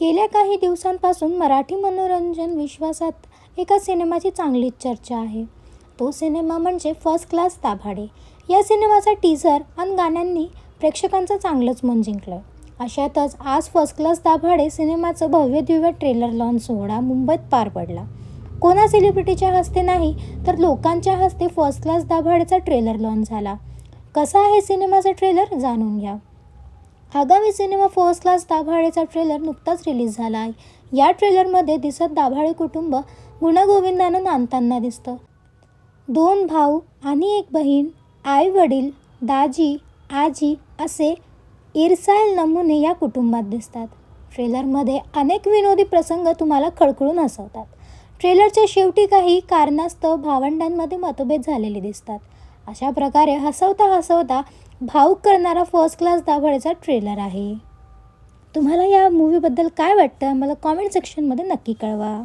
गेल्या काही दिवसांपासून मराठी मनोरंजन विश्वासात एका सिनेमाची चांगलीच चर्चा आहे. तो सिनेमा म्हणजे फर्स्ट क्लास दाभाडे या सिनेमाचा टीझर आणि गाण्यांनी प्रेक्षकांचं चांगलंच मन जिंकलं. अशातच आज फर्स्ट क्लास दाभाडे सिनेमाचं भव्यदिव्य ट्रेलर लॉन्च सोहळा मुंबईत पार पडला. कोणा सेलिब्रिटीच्या हस्ते नाही तर लोकांच्या हस्ते फर्स्ट क्लास दाभाडेचा ट्रेलर लॉन्च झाला. कसा आहे सिनेमाचा ट्रेलर जाणून घ्या. आगामी सिनेमा फर्स्ट क्लास दाभाडेचा ट्रेलर नुकताच रिलीज झाला आहे. या ट्रेलरमध्ये दिसत दाभाडे कुटुंब गुणागोविंदानं नांदताना दिसतं. दोन भाऊ आणि एक बहीण आई वडील दाजी आजी असे इरसायल नमुने या कुटुंबात दिसतात. ट्रेलरमध्ये अनेक विनोदी प्रसंग तुम्हाला खळखळून हसवतात. ट्रेलरच्या शेवटी काही कारणास्तव भावंडांमध्ये मतभेद झालेले दिसतात. अशा प्रकारे हसवता हसवता भाऊक करणारा फर्स्ट क्लास दाभाडेचा ट्रेलर आहे. तुम्हाला या मूवीबद्दल काय वाटतं? मला कॉमेंट सेक्शनमध्ये नक्की कळवा.